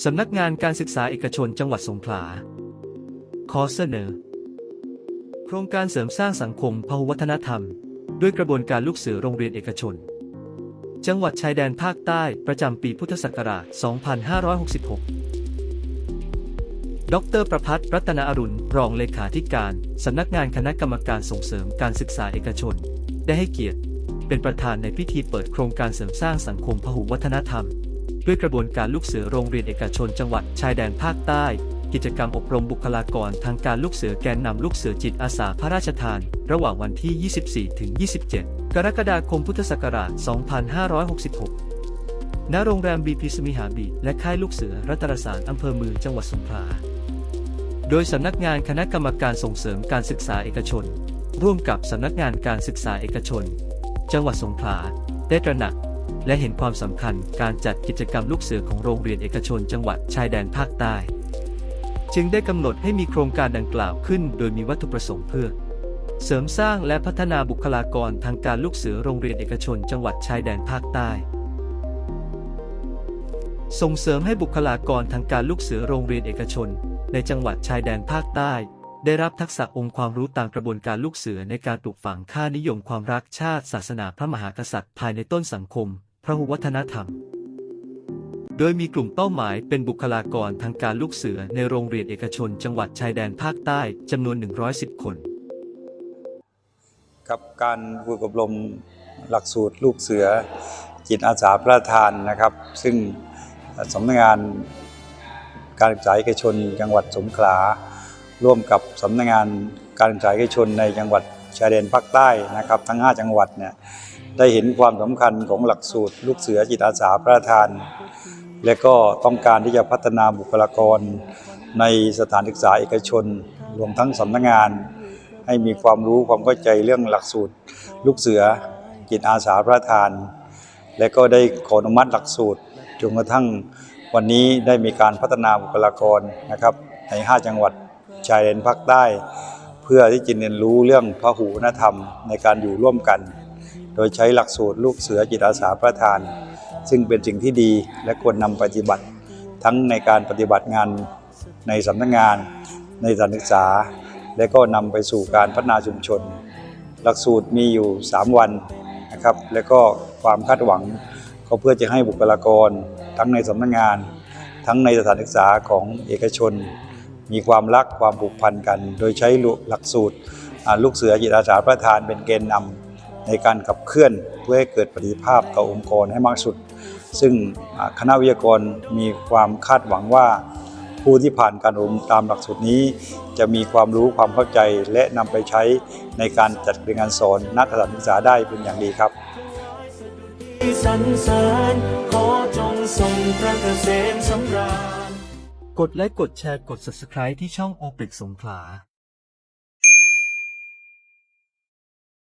สำนักงานการศึกษาเอกชนจังหวัดสงขลา ขอเสนอ โครงการเสริมสร้างสังคมพหุวัฒนธรรม ด้วยกระบวนการลูกเสือโรงเรียนเอกชน จังหวัดชายแดนภาคใต้ประจำปีพุทธศักราช 2566 ดรประพัฒน์รัตนอรุณ รองเลขาธิการสำนักงานคณะกรรมการส่งเสริมการศึกษาเอกชน ได้ให้เกียรติ เป็นประธานในพิธีเปิดโครงการเสริมสร้างสังคมพหุวัฒนธรรม ด้วยกระบวนการลูกเสือโรงเรียนเอกชนจังหวัดชายแดนภาคใต้ กิจกรรมอบรมบุคลากรทางการลูกเสือแกนนำลูกเสือจิตอาสาพระราชทาน ระหว่างวันที่ 24 ถึง 27 กรกฎาคมพุทธศักราช 2566 ณ โรงแรมบีพีสมิหาบีและค่ายลูกเสือรัตนสารอำเภอเมืองจังหวัดสงขลา โดยสำนักงานคณะกรรมการส่งเสริมการศึกษาเอกชน ร่วมกับสำนักงานการศึกษาเอกชน จังหวัดสงขลาได้ตระหนัก และเห็นความสำคัญการจัดกิจกรรมลูกเสือของโรงเรียนเอกชนจังหวัดชายแดนภาคใต้ จึงได้กำหนดให้มีโครงการดังกล่าวขึ้น โดยมีวัตถุประสงค์เพื่อ เสริมสร้างและพัฒนาบุคลากรทางการลูกเสือโรงเรียนเอกชนจังหวัดชายแดนภาคใต้ ส่งเสริมให้บุคลากรทางการลูกเสือโรงเรียนเอกชน ในจังหวัดชายแดนภาคใต้ได้รับทักษะองค์ความรู้ตามกระบวนการลูกเสือในการปลูกฝังค่านิยมความรักชาติ ศาสนาพระมหากษัตริย์ ภายในต้นสังคม พระหุวัฒนธรรม โดยมีกลุ่มเป้าหมายเป็นบุคลากรทางการลูกเสือในโรงเรียนเอกชน จังหวัดชายแดนภาคใต้จำนวน 110 คน กับการฝึกอบรมหลักสูตรลูกเสือจิตอาสาพระทานนะครับ ซึ่งสำนักงานการศึกษาเอกชน จังหวัดสงขลา ร่วมกับสำนักงานการศึกษาเอกชนในจังหวัด ชายแดนภาคใต้นะครับทั้ง 5 จังหวัดเนี่ยได้เห็นความสำคัญของหลักสูตร ลูกเสือจิตอาสาพระทาน และก็ต้องการที่จะพัฒนาบุคลากรในสถานศึกษาเอกชน รวมทั้งสำนักงาน ให้มีความรู้ความเข้าใจเรื่องหลักสูตร ลูกเสือจิตอาสาพระทาน และก็ได้ขออนุมัติหลักสูตรจนกระทั่งวันนี้ได้มีการพัฒนาบุคลากรนะครับใน 5 จังหวัดชายแดนภาคใต้ เพื่อที่จะเรียนรู้เรื่องพหุวัฒนธรรมในการอยู่ร่วมกัน โดยใช้หลักสูตรลูกเสือจิตอาสาพระทาน ซึ่งเป็นสิ่งที่ดีและควรนำปฏิบัติ ทั้งในการปฏิบัติงานในสำนักงาน ในสถานศึกษา และก็นำไปสู่การพัฒนาชุมชน หลักสูตรมีอยู่ 3 วันนะครับ และก็ความคาดหวังก็เพื่อจะให้บุคลากร ทั้งในสำนักงาน ทั้งในสถานศึกษาของเอกชน มีความรักความผูกพันกัน โดยใช้หลักสูตรลูกเสือจิตอาสาประธานเป็นเกณฑ์นำในการขับเคลื่อนเพื่อให้เกิดประสิทธิภาพต่อองค์กรให้มากสุด ซึ่งคณะวิทยากรมีความคาดหวังว่า ผู้ที่ผ่านการอบรมตามหลักสูตรนี้ จะมีความรู้ความเข้าใจและนำไปใช้ในการจัดเรียนการสอนนักสถานศึกษาได้เป็นอย่างดีครับสรรเสริญขอจงทรงพระเกษมสำราญ กดไลค์กดแชร์กด Subscribe ที่ช่องโอเปกสงขลา